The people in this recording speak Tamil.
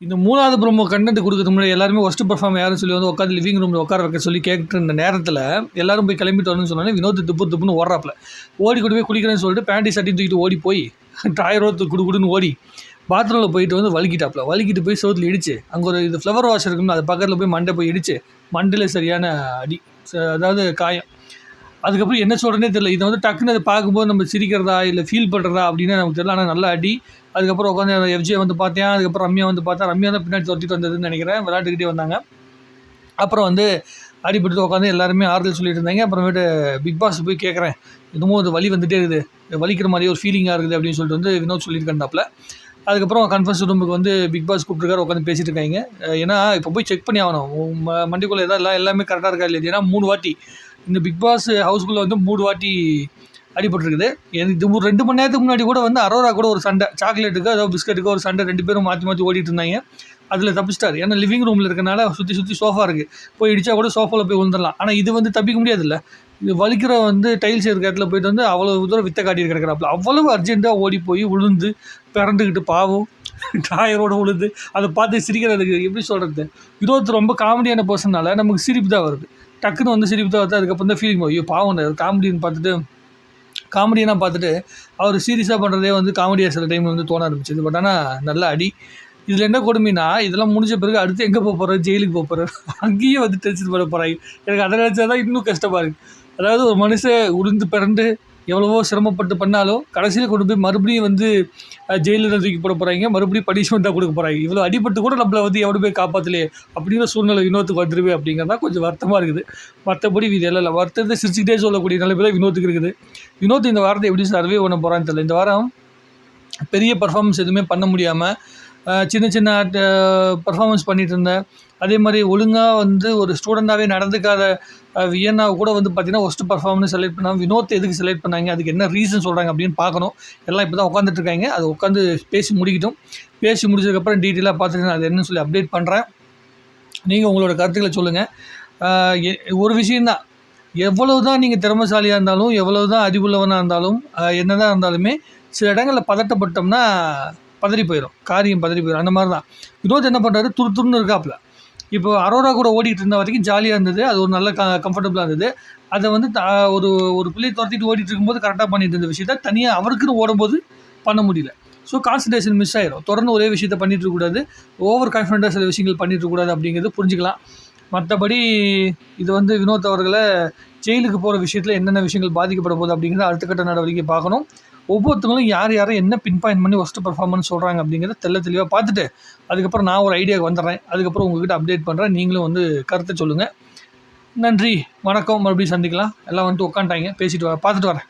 இந்த மூணாவது ப்ரோமோ கண்டென்ட் கொடுக்கறதுக்கு முன்னாடி எல்லாருமே ஒஸ்ட் பர்ஃபார்ம் யாரும் சொல்லி வந்து உட்காந்து லிவிங் ரூமில் உட்கார வைக்க சொல்லி கேட்டு இருந்த நேரத்தில் எல்லாரும் போய் கிளம்பிட்டு வரணும்னு சொன்னாலே வினோத் துப்பு துப்புன்னு ஓடுறாப்புல ஓடி கொண்டு போய் குளிக்கிறேன்னு சொல்லிட்டு பேண்டி சட்டி தூக்கிட்டு ஓடி போய் டாயரோ குடு குடுன்னு ஓடி பாத்ரூமில் போயிட்டு வந்து வலிக்கிட்டாப்புல வலிக்கிட்டு போய் சோத்தில் இடிச்சு அங்கே ஒரு இது ஃப்ளவர் வாஷ் இருக்குன்னு அது பக்கத்தில் போய் மண்டை போய் இடிச்சு மண்டையில் சரியான அடி ச- அதாவது காயம். அதுக்கப்புறம் என்ன சொல்கிறேனே தெரியல. இதை வந்து டக்குன்னு அதை பார்க்கும்போது நம்ம சிரிக்கிறதா இல்லை ஃபீல் பண்ணுறதா அப்படின்னு நமக்கு தெரியல. ஆனால் நல்லா அடி. அதுக்கப்புறம் உட்காந்து எஃப்ஜே வந்து பார்த்தேன். அதுக்கப்புறம் ரம்யா வந்து பார்த்தா ரம்யா தான் பின்னாடி துரத்திட்டு வந்ததுன்னு நினைக்கிறேன். விளையாட்டுக்கிட்டே வந்தாங்க. அப்புறம் வந்து அடிபட்டு உட்காந்து எல்லாருமே ஆறுதல் சொல்லிட்டு இருந்தாங்க. அப்புறமேட்டு பிக் பாஸ் போய் கேட்குறேன். இன்னமும் அது வலி வந்துகிட்டே இருக்குது. வலிக்கிற மாதிரி ஒரு ஃபீலிங்காக இருக்குது அப்படின்னு சொல்லிட்டு வந்து வினோத் சொல்லியிருக்காண்டாப்புல அதுக்கப்புறம் கன்ஃபர்ன்ஸ் ரூமுக்கு வந்து பிக் பாஸ் கூப்பிட்டுருக்காரு உட்காந்து பேசிட்டு இருக்காங்க. ஏன்னா இப்போ போய் செக் பண்ணி ஆகணும். மண்டிக்குள்ளே எதாவது எல்லாம் எல்லாமே கரெக்டாக இருக்கா இல்லையா? ஏன்னா மூணு வாட்டி. இந்த பிக் பாஸ் ஹவுஸ்குள்ளே வந்து மூணு வாட்டி அடிபட்டுருக்குது. எனக்கு இது ஒரு ரெண்டு மணி நேரத்துக்கு முன்னாடி கூட வந்து அரோரா கூட ஒரு சண்டை. சாக்லேட்டுக்கு அதாவது பிஸ்கட்டுக்கு ஒரு சண்டை. ரெண்டு பேரும் மாற்றி மாற்றி ஓடிட்டு இருந்தாங்க. அதில் தப்பிச்சிட்டாரு. ஏன்னா லிவிங் ரூமில் இருக்கனால சுற்றி சுற்றி சோஃபா இருக்குது போய் இடிச்சா கூட சோஃபாவில் போய் விழுந்துடலாம் ஆனால் இது வந்து தப்பிக்க முடியாதுல்ல. இது வலிக்கிற வந்து டைல்ஸ் இருக்கிற இடத்துல போயிட்டு வந்து அவ்வளோ தூரம் வித்த காட்டி கிடக்கிறாப்புல. அவ்வளவு அர்ஜென்ட்டாக ஓடி போய் விழுந்து பிறந்துக்கிட்டு பாவம் டாயரோட விழுந்து அதை பார்த்து சிரிக்கிறதுக்கு எப்படி சொல்கிறது வினோத் ரொம்ப காமெடியான பர்சனால நமக்கு சிரிப்பு தான் வருது. டக்குன்னு வந்து சிரிப்பு தான் வருது. அதுக்கப்புறம் தான் ஃபீலிங் ஐயோ பாவம் காமெடின்னு பார்த்துட்டு காமெடியெல்லாம் பார்த்துட்டு அவர் சீரியஸாக பண்ணுறதே வந்து காமெடியாக சில டைம் வந்து தோண ஆரம்பிச்சிது. பட் ஆனால் நல்ல அடி. இதில் என்ன கொடுமைனா இதெல்லாம் முடிஞ்ச பிறகு அடுத்து எங்கே போக போகிறாரு ஜெயிலுக்கு போக போகிறார் அங்கேயே வந்து டென்ஷன் பண்ண போகிறாங்க எனக்கு அதை நினச்சா தான் இன்னும் கஷ்டமாக இருக்குது அதாவது ஒரு மனுஷன் உளுந்து பிறண்டு எவ்வளவோ சிரமப்பட்டு பண்ணாலும் கடைசியில் கொண்டு போய் மறுபடியும் வந்து ஜெயிலில் தூக்கி போட போகிறாங்க மறுபடியும் பனிஷ்மெண்ட்டாக கொடுக்க போகிறாங்க இவ்வளோ அடிபட்டு கூட நம்மளை வந்து எவ்வளோ போய் காப்பாற்றலையே அப்படிங்கிற சூழ்நிலை வினோத்துக்கு வந்துருவே அப்படிங்கிறதா கொஞ்சம் வருத்தமாக இருக்குது. மற்றபடி இது எல்லாம் இல்லை. வருத்தத்தை சிரிச்சுக்கிட்டே சொல்லக்கூடிய நிலைமை தான் வினோத்துக்கு இருக்குது. வினோத் இந்த வாரத்தை எப்படி சர்வே பண்ண போகிறான்னு தெரியல. இந்த வாரம் பெரிய பர்ஃபார்மன்ஸ் எதுவுமே பண்ண முடியாமல் சின்ன சின்ன பர்ஃபார்மன்ஸ் பண்ணிகிட்டு இருந்தேன் அதே மாதிரி ஒழுங்காக வந்து ஒரு ஸ்டூடெண்ட்டாகவே நடந்துக்காத வியன்னா கூட வந்து பார்த்தீங்கன்னா ஒஸ்ட் பர்ஃபார்மன்ஸ் செலக்ட் பண்ணாங்க வினோத் எதுக்கு செலக்ட் பண்ணாங்க அதுக்கு என்ன ரீசன் சொல்கிறாங்க அப்படின்னு பார்க்கணும். எல்லாம் இப்போ தான் உட்காந்துட்ருக்காங்க அதை அது உட்காந்து பேசி முடிக்கட்டும். பேசி முடிச்சதுக்கப்புறம் டீட்டெயிலாக பார்த்துட்டு நான் அது என்னன்னு சொல்லி அப்டேட் பண்ணுறேன் நீங்கள் உங்களோட கருத்துக்களை சொல்லுங்கள் ஒரு விஷயந்தான் எவ்வளவு தான் நீங்கள் திறமைசாலியாக இருந்தாலும் எவ்வளவு தான் அறிவுள்ளவனாக இருந்தாலும் என்ன தான் இருந்தாலுமே சில இடங்களில் பதட்டப்பட்டோம்னா பதறி போயிடும் காரியம் பதறி போயிடும் அந்த மாதிரி தான் வினோத் என்ன பண்ணுறாரு துரு துருன்னு இருக்காப்புல. இப்போ அரோரா கூட ஓடிட்டு இருந்த வரைக்கும் ஜாலியாக இருந்தது. அது ஒரு நல்ல க கம்ஃபர்டபுளாக இருந்தது. அதை வந்து த ஒரு ஒரு பிள்ளை துரத்திட்டு ஓடிட்டு இருக்கும்போது கரெக்டாக பண்ணிட்டு இருந்த விஷயத்த தனியாக அவருக்குன்னு ஓடும்போது பண்ண முடியல. ஸோ கான்சன்ட்ரேஷன் மிஸ் ஆயிரும். தொடர்ந்து ஒரே விஷயத்தை பண்ணிட்டு இருக்கக்கூடாது ஓவர் கான்ஃபிடென்ட்டாக சில விஷயங்கள் பண்ணிட்டுருக்கக்கூடாது அப்படிங்கிறது புரிஞ்சுக்கலாம். மற்றபடி இது வந்து வினோத் அவர்களை ஜெயிலுக்கு போகிற விஷயத்தில் என்னென்ன விஷயங்கள் பாதிக்கப்பட போகுது அப்படிங்கிறத அடுத்த கட்ட நடவடிக்கை பார்க்கணும். ஒவ்வொருத்தவங்களும் யார் யாரை என்ன பின் பாயிண்ட் பண்ணி ஒஸ்ட்டு பர்ஃபார்மன்ஸ் சொல்கிறாங்க அப்படிங்கிறத தெல்ல தெளிவாக பார்த்துட்டு அதுக்கப்புறம் நான் ஒரு ஐடியாவுக்கு வந்துடுறேன். அதுக்கப்புறம் உங்ககிட்ட அப்டேட் பண்ணுறேன் நீங்களும் வந்து கருத்தை சொல்லுங்கள் நன்றி வணக்கம். மறுபடியும் சந்திக்கலாம். எல்லாம் வந்துட்டு உட்காந்துட்டாங்க. பேசிட்டு வர பார்த்துட்டு வரேன்.